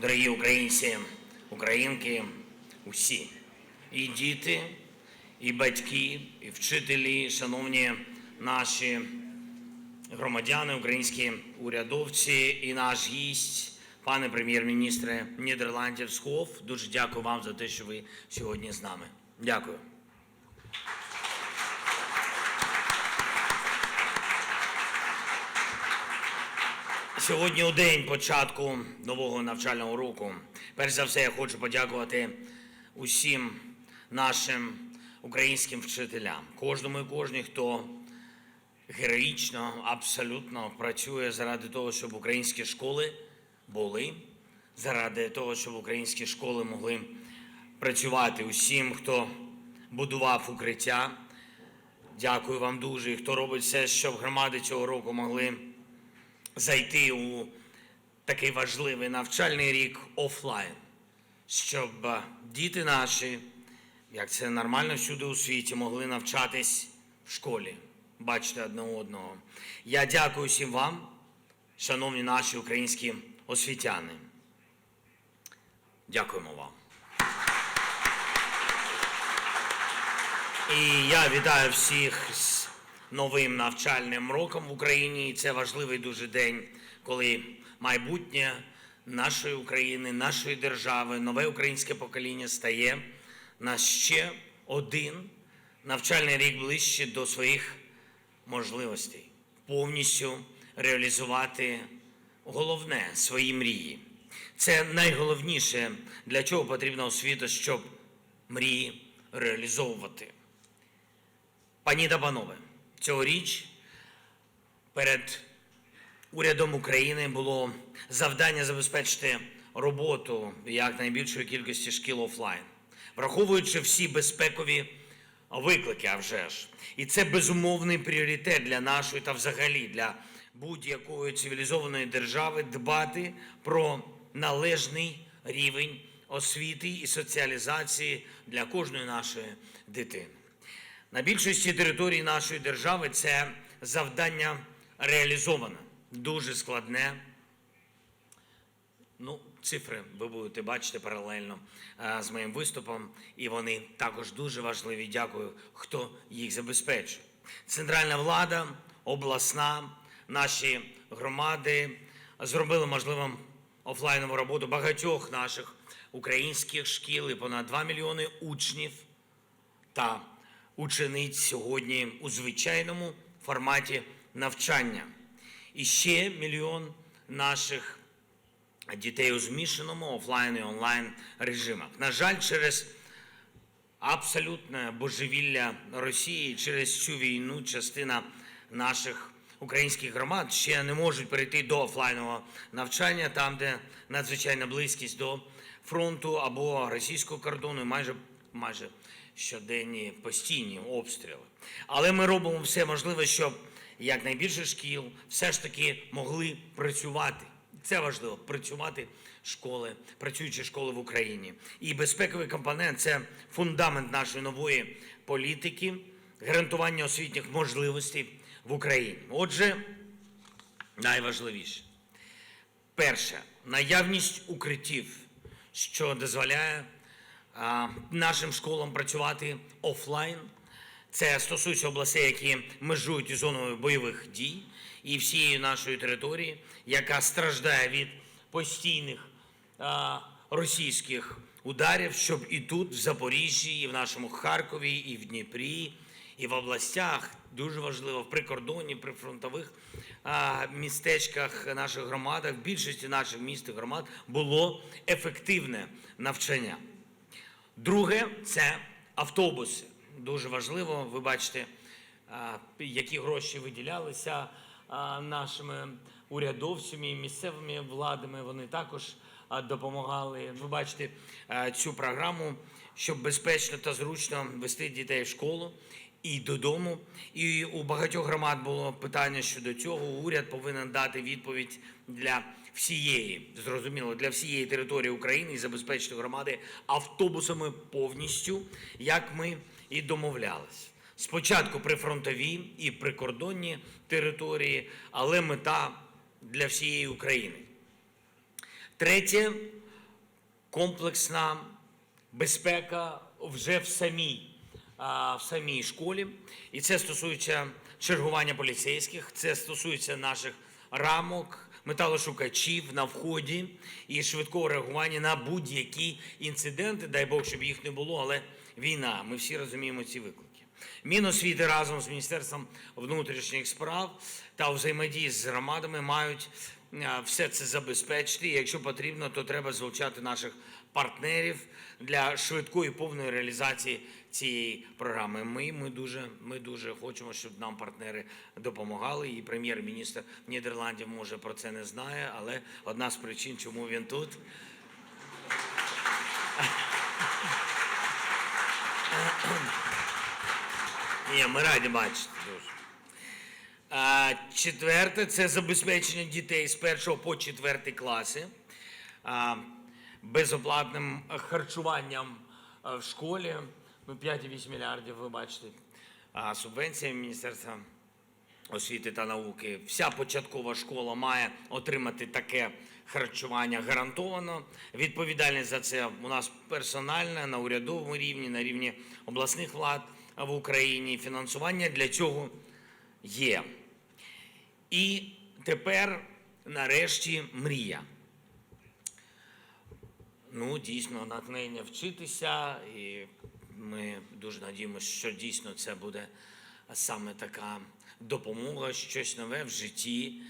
Дорогі українці, українки, усі, і діти, і батьки, і вчителі, шановні наші громадяни, українські урядовці і наш гість, пане прем'єр-міністре Нідерландів Схов. Дуже дякую вам за те, що ви сьогодні з нами. Дякую. Сьогодні у день початку нового навчального року. Перш за все, я хочу подякувати усім нашим українським вчителям, кожному і кожній, хто героїчно, абсолютно працює заради того, щоб українські школи були, заради того, щоб українські школи могли працювати усім, хто будував укриття. Дякую вам дуже. І хто робить все, щоб громади цього року могли зайти у такий важливий навчальний рік офлайн, щоб е, діти наші, як це нормально всюди у світі, могли навчатись в школі, бачити одне одного. Я дякую всім вам, шановні наші українські освітяни. Дякуємо вам. І я вітаю всіх з новим навчальним роком в Україні. І це важливий дуже день, коли майбутнє нашої України, нашої держави, нове українське покоління стає на ще один навчальний рік ближче до своїх можливостей, повністю реалізувати головне свої мрії. Це найголовніше, для чого потрібна освіта, щоб мрії реалізовувати. Пані та панове, цьогоріч перед урядом України було завдання забезпечити роботу якнайбільшої кількості шкіл офлайн, враховуючи всі безпекові виклики, а вже ж. І це безумовний пріоритет для нашої та взагалі для будь-якої цивілізованої держави дбати про належний рівень освіти і соціалізації для кожної нашої дитини. На більшості територій нашої держави це завдання реалізоване, дуже складне. Ну, цифри ви будете бачити паралельно е, з моїм виступом, і вони також дуже важливі. Дякую, хто їх забезпечує. Центральна влада, обласна, наші громади зробили можливим офлайнову роботу багатьох наших українських шкіл і понад 2 мільйони учнів та учениць сьогодні у звичайному форматі навчання. І ще мільйон наших дітей у змішаному офлайн і онлайн режимах. На жаль, через абсолютне божевілля Росії, через цю війну частина наших українських громад ще не можуть перейти до офлайнового навчання, там, де надзвичайна близькість до фронту або російського кордону, і майже майже щоденні постійні обстріли. Але ми робимо все можливе, щоб якнайбільше шкіл все ж таки могли працювати. Це важливо працювати школи, працюючі школи в Україні. І безпековий компонент це фундамент нашої нової політики, гарантування освітніх можливостей в Україні. Отже, найважливіше. Перше, наявність укриттів, що дозволяє нашим школам працювати офлайн. Це стосується областей, які межують зоною бойових дій і всієї нашої території, яка страждає від постійних російських ударів, щоб і тут, в Запоріжжі, і в нашому Харкові, і в Дніпрі, і в областях дуже важливо в прикордонні, прифронтових містечках наших громадах, в більшості наших міст і громад було ефективне навчання. Друге це автобуси. Дуже важливо. Ви бачите, які гроші виділялися нашими урядовцями і місцевими владами. Вони також допомагали. Ви бачите цю програму, щоб безпечно та зручно вести дітей в школу і додому. І у багатьох громад було питання щодо цього. Уряд повинен дати відповідь для всієї, зрозуміло, для всієї території України і забезпечити громади автобусами повністю, як ми і домовлялись. Спочатку прифронтові і прикордонні території, але мета для всієї України. Третє комплексна безпека вже в самій, в самій школі. І це стосується чергування поліцейських, це стосується наших рамок, металошукачів на вході і швидкого реагування на будь-які інциденти. Дай Бог, щоб їх не було, але війна. Ми всі розуміємо ці виклики. Міносвіти разом з Міністерством внутрішніх справ та взаємодії з громадами мають все це забезпечити. Якщо потрібно, то треба залучати наших партнерів для швидкої повної реалізації цієї програми. Ми, ми дуже ми дуже хочемо, щоб нам партнери допомагали. І прем'єр-міністр Нідерландів може про це не знає, але одна з причин, чому він тут. Ні, ми раді бачити дуже. Четверте це забезпечення дітей з першого по четвертий класи безоплатним харчуванням в школі. Ну, 5,8 мільярдів, ви бачите, а, субвенція Міністерства освіти та науки. Вся початкова школа має отримати таке харчування гарантовано. Відповідальність за це у нас персональна на урядовому рівні, на рівні обласних влад в Україні. Фінансування для цього є. І тепер, нарешті, мрія. Ну, дійсно, натхнення вчитися, і ми дуже надіємося, що дійсно це буде саме така допомога, щось нове в житті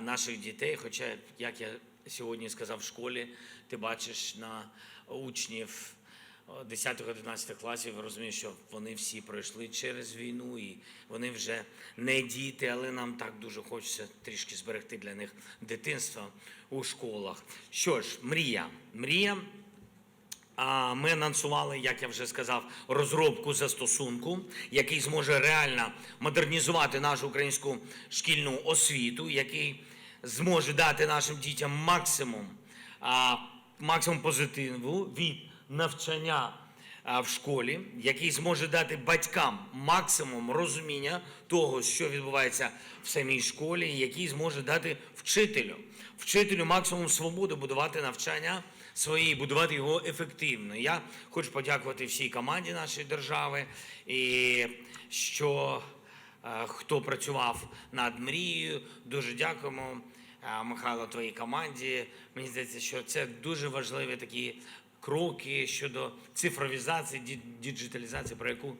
наших дітей. Хоча, як я сьогодні сказав в школі, ти бачиш на учнів 10-11 класів, розумієш, що вони всі пройшли через війну, і вони вже не діти, але нам так дуже хочеться трішки зберегти для них дитинство у школах. Що ж, мрія. Мрія Ми анонсували, як я вже сказав, розробку застосунку, який зможе реально модернізувати нашу українську шкільну освіту, який зможе дати нашим дітям максимум, максимум позитиву від навчання в школі, який зможе дати батькам максимум розуміння того, що відбувається в самій школі, який зможе дати вчителю, вчителю максимум свободи будувати навчання своєї, будувати його ефективно. Я хочу подякувати всій команді нашої держави, і що хто працював над мрією. Дуже дякуємо, Михайло, твоїй команді. Мені здається, що це дуже важливі такі кроки щодо цифровізації, діджиталізації, про яку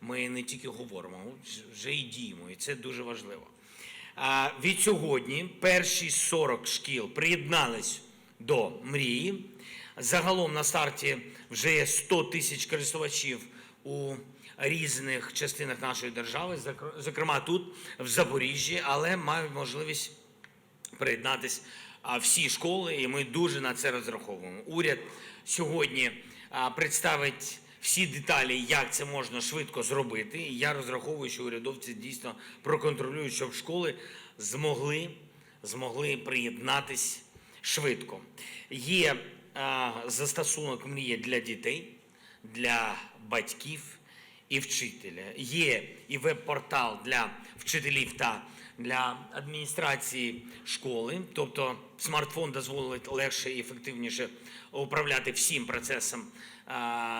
ми не тільки говоримо, вже і діємо, і це дуже важливо. Від сьогодні перші 40 шкіл приєднались до мрії. Загалом на старті вже є 100 тисяч користувачів у різних частинах нашої держави, зокр- зокрема тут, в Запоріжжі, але мають можливість приєднатись всі школи, і ми дуже на це розраховуємо. Уряд сьогодні представить всі деталі, як це можна швидко зробити. І я розраховую, що урядовці дійсно проконтролюють, щоб школи змогли, змогли приєднатись швидко. Є застосунок мрія для дітей, для батьків і вчителя. Є і веб-портал для вчителів та для адміністрації школи, тобто смартфон дозволить легше і ефективніше управляти всім процесом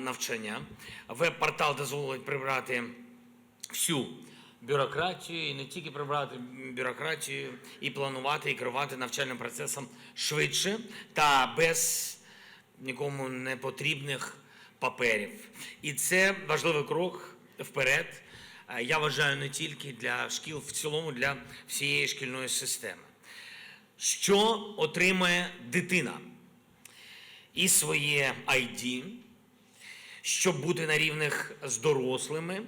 навчання. Веб-портал дозволить прибрати всю бюрократію і не тільки прибрати бюрократію, і планувати і керувати навчальним процесом швидше та без нікому не потрібних паперів. І це важливий крок вперед. Я вважаю не тільки для шкіл, в цілому для всієї шкільної системи. Що отримає дитина? І своє ID, щоб бути на рівних з дорослими,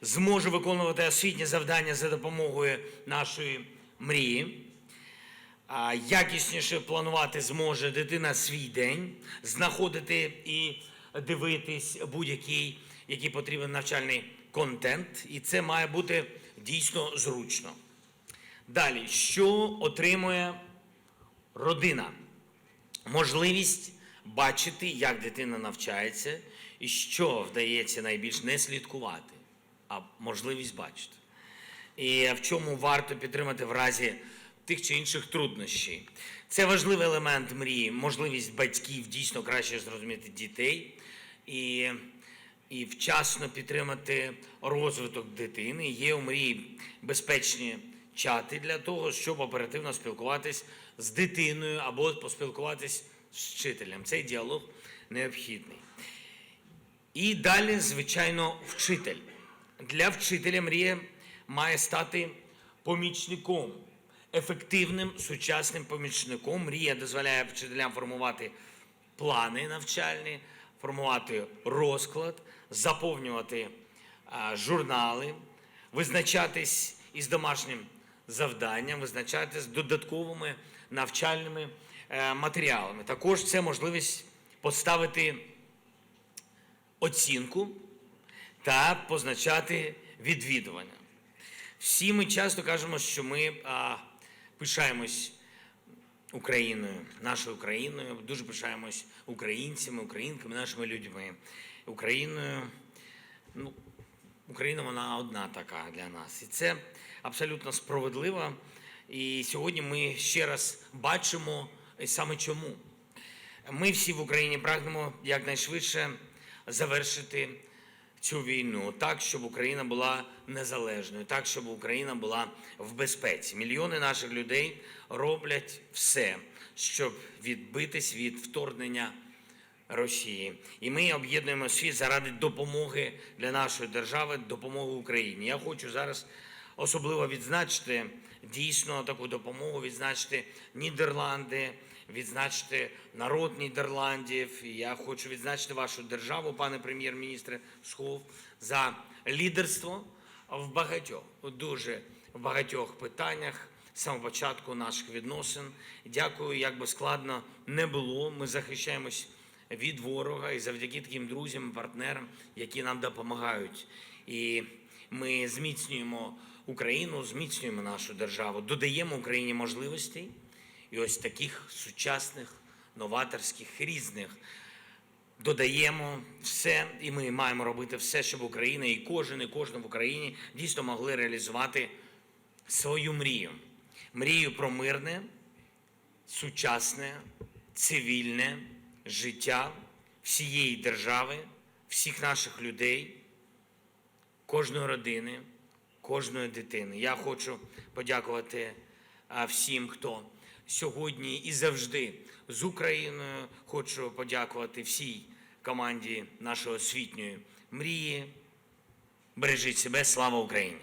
зможе виконувати освітні завдання за допомогою нашої мрії. Якісніше планувати зможе дитина свій день, знаходити і дивитись будь-який, який потрібен навчальний контент, і це має бути дійсно зручно. Далі, що отримує родина? Можливість бачити, як дитина навчається, і що вдається найбільш не слідкувати, а можливість бачити. І в чому варто підтримати в разі тих чи інших труднощів. Це важливий елемент мрії, можливість батьків дійсно краще зрозуміти дітей і, і вчасно підтримати розвиток дитини. Є у мрії безпечні чати для того, щоб оперативно спілкуватись з дитиною або поспілкуватись з вчителем. Цей діалог необхідний. І далі, звичайно, вчитель. Для вчителя мрія має стати помічником, ефективним сучасним помічником. Мрія дозволяє вчителям формувати плани навчальні, формувати розклад, заповнювати журнали, визначатись із домашнім завданням, визначатись додатковими навчальними е, матеріалами. Також це можливість поставити оцінку та позначати відвідування. Всі ми часто кажемо, що ми пишаємось Україною, нашою Україною, дуже пишаємось українцями, українками, нашими людьми. Україною, ну, Україна вона одна така для нас. І це абсолютно справедливо. І сьогодні ми ще раз бачимо саме чому. Ми всі в Україні прагнемо якнайшвидше завершити цю війну так, щоб Україна була незалежною, так, щоб Україна була в безпеці. Мільйони наших людей роблять все, щоб відбитись від вторгнення Росії. І ми об'єднуємо світ заради допомоги для нашої держави, допомоги Україні. Я хочу зараз особливо відзначити дійсно таку допомогу, відзначити Нідерланди, відзначити народ Нідерландів. І я хочу відзначити вашу державу, пане прем'єр-міністре Схов, за лідерство в багатьох, дуже в багатьох питаннях самого початку наших відносин. Дякую, як би складно не було. Ми захищаємось від ворога і завдяки таким друзям, партнерам, які нам допомагають. І ми зміцнюємо Україну, зміцнюємо нашу державу, додаємо Україні можливостей і ось таких сучасних, новаторських, різних. Додаємо все, і ми маємо робити все, щоб Україна і кожен, і кожна в Україні дійсно могли реалізувати свою мрію. Мрію про мирне, сучасне, цивільне життя всієї держави, всіх наших людей, кожної родини, кожної дитини. Я хочу подякувати всім, хто сьогодні і завжди з Україною. Хочу подякувати всій команді нашої освітньої мрії. Бережіть себе, слава Україні!